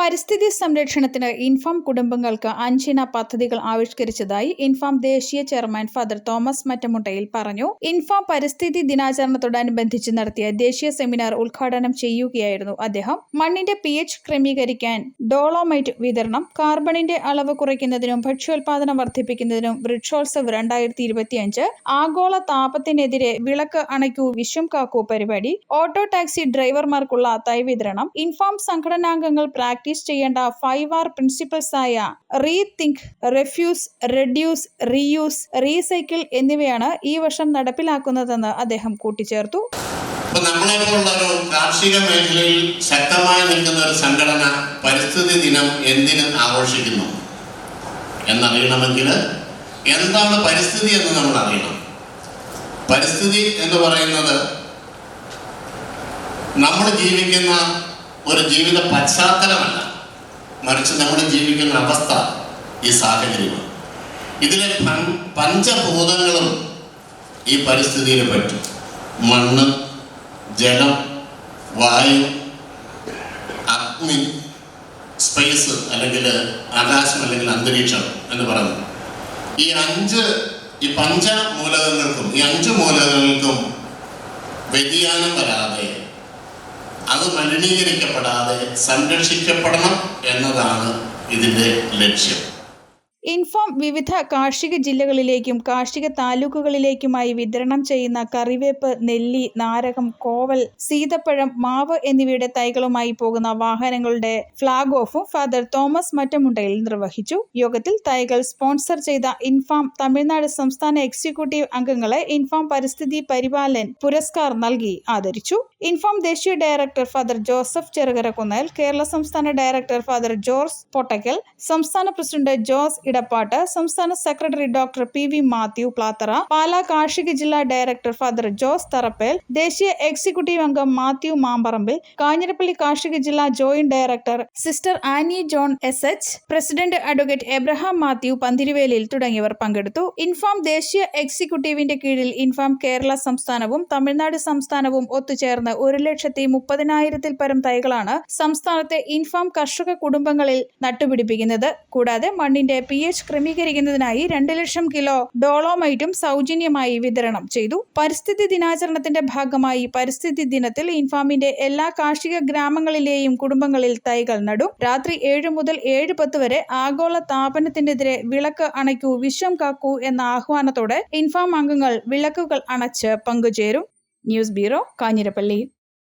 പരിസ്ഥിതി സംരക്ഷണത്തിന് ഇൻഫാം കുടുംബങ്ങൾക്ക് അഞ്ചിന പദ്ധതികൾ ആവിഷ്കരിച്ചതായി ഇൻഫാം ദേശീയ ചെയർമാൻ ഫാദർ തോമസ് മറ്റമുട്ടയിൽ പറഞ്ഞു. ഇൻഫാം പരിസ്ഥിതി ദിനാചരണത്തോടനുബന്ധിച്ച് നടത്തിയ ദേശീയ സെമിനാർ ഉദ്ഘാടനം ചെയ്യുകയായിരുന്നു അദ്ദേഹം. മണ്ണിന്റെ പി എച്ച് ക്രമീകരിക്കാൻ ഡോളോമൈറ്റ് വിതരണം കാർബണിന്റെ അളവ് കുറയ്ക്കുന്നതിനും ഭക്ഷ്യോൽപാദനം വർദ്ധിപ്പിക്കുന്നതിനും വൃക്ഷോത്സവ് രണ്ടായിരത്തി ഇരുപത്തിയഞ്ച് ആഗോള താപത്തിനെതിരെ വിളക്ക് അണയ്ക്കൂ വിശ്വം കാക്കൂ പരിപാടി ഓട്ടോ ടാക്സി ഡ്രൈവർമാർക്കുള്ള തൈ വിതരണം ഇൻഫാം സംഘടനാംഗങ്ങൾ പ്രാക്ടീസ് ചെയ്യേണ്ട ഫൈവ് ആർ പ്രിൻസിപ്പിൾസ് ആയ rethink refuse reduce reuse recycle എന്നിവയാണ് ഈ വർഷം നടപ്പിലാക്കുന്നതെന്ന് അദ്ദേഹം കൂട്ടിച്ചേർത്തു. നമ്മളെപ്പോലുള്ള കാർഷിക മേഖലയിൽ ശക്തമായി നിൽക്കുന്ന ഒരു സംഘടന പരിസ്ഥിതി ദിനം എന്തിന് ആഘോഷിക്കുന്നു? എന്നറിയണമെങ്കിൽ എന്താണ് പരിസ്ഥിതി എന്ന് നമ്മൾ അറിയണം പരിസ്ഥിതി എന്ന് പറയുന്നത് നമ്മൾ ജീവിക്കുന്ന ഒരു ജീവിത പശ്ചാത്തലമല്ല. മറിച്ച് നമ്മൾ ജീവിക്കുന്ന അവസ്ഥ ഈ സാഹചര്യമാണ്. ഇതിലെ പഞ്ചഭൂതങ്ങളും ഈ പരിസ്ഥിതിയിൽ പറ്റും. മണ്ണ് ജലം വായു അഗ്നി സ്പേസ് അല്ലെങ്കിൽ ആകാശം അല്ലെങ്കിൽ അന്തരീക്ഷം എന്ന് പറയുന്നത്. ഈ അഞ്ച് ഈ പഞ്ചമൂലകങ്ങൾക്കും ഈ അഞ്ച് മൂലകങ്ങൾക്കും വ്യതിയാനം വരാതെ അത് മലിനീകരിക്കപ്പെടാതെ സംരക്ഷിക്കപ്പെടണം എന്നതാണ് ഇതിന്റെ ലക്ഷ്യം. ഇൻഫോം വിവിധ കാർഷിക ജില്ലകളിലേക്കും കാർഷിക താലൂക്കുകളിലേക്കുമായി വിതരണം ചെയ്യുന്ന കറിവേപ്പ് നെല്ലി നാരകം കോവൽ സീതപ്പഴം മാവ് എന്നിവയുടെ തൈകളുമായി പോകുന്ന വാഹനങ്ങളുടെ ഫ്ളാഗ് ഓഫും ഫാദർ തോമസ് മറ്റമുണ്ടയിൽ നിർവഹിച്ചു. യോഗത്തിൽ തൈകൾ സ്പോൺസർ ചെയ്ത ഇൻഫാം തമിഴ്നാട് സംസ്ഥാന എക്സിക്യൂട്ടീവ് അംഗങ്ങളെ ഇൻഫാം പരിസ്ഥിതി പരിപാലൻ പുരസ്കാർ നൽകി ആദരിച്ചു. ഇൻഫാം ദേശീയ director father Joseph Cherukarakunnel Kerala സംസ്ഥാന ഡയറക്ടർ ഫാദർ ജോർജ് പൊട്ടക്കൽ സംസ്ഥാന പ്രസിഡന്റ് ജോസ് ഇടപ്പാട്ട് സംസ്ഥാന secretary doctor P V Mathew Plathara Pala കാർഷിക ജില്ലാ ഡയറക്ടർ ഫാദർ ജോസ് തറപ്പേൽ ദേശീയ എക്സിക്യൂട്ടീവ് അംഗം മാത്യു മാമ്പറമ്പിൽ കാഞ്ഞിരപ്പള്ളി കാർഷിക ജില്ലാ joint director sister Annie John S H president advocate Abraham Mathew Panthiruvelil തുടങ്ങിയവർ പങ്കെടുത്തു. ഇൻഫാം ദേശീയ എക്സിക്യൂട്ടീവിന്റെ കീഴിൽ ഇൻഫാം കേരള സംസ്ഥാനവും തമിഴ്നാട് സംസ്ഥാനവും ഒത്തുചേർന്ന് ഒരു ലക്ഷത്തി മുപ്പതിനായിരത്തിൽ പരം തൈകളാണ് സംസ്ഥാനത്തെ ഇൻഫാം കർഷക കുടുംബങ്ങളിൽ നട്ടുപിടിപ്പിക്കുന്നത്. കൂടാതെ മണ്ണിന്റെ പി എച്ച് ക്രമീകരിക്കുന്നതിനായി രണ്ട് ലക്ഷം കിലോ ഡോളോമൈറ്റും സൗജന്യമായി വിതരണം ചെയ്തു. പരിസ്ഥിതി ദിനാചരണത്തിന്റെ ഭാഗമായി പരിസ്ഥിതി ദിനത്തിൽ ഇൻഫാമിന്റെ എല്ലാ കാർഷിക ഗ്രാമങ്ങളിലെയും കുടുംബങ്ങളിൽ തൈകൾ നടും. രാത്രി ഏഴ് മുതൽ ഏഴ് പത്ത് വരെ ആഗോള താപനത്തിനെതിരെ വിളക്ക് അണയ്ക്കൂ വിശ്വം കാക്കൂ എന്ന ആഹ്വാനത്തോടെ ഇൻഫാം അംഗങ്ങൾ വിളക്കുകൾ അണച്ച് പങ്കുചേരും. News bureau Kanjirappally.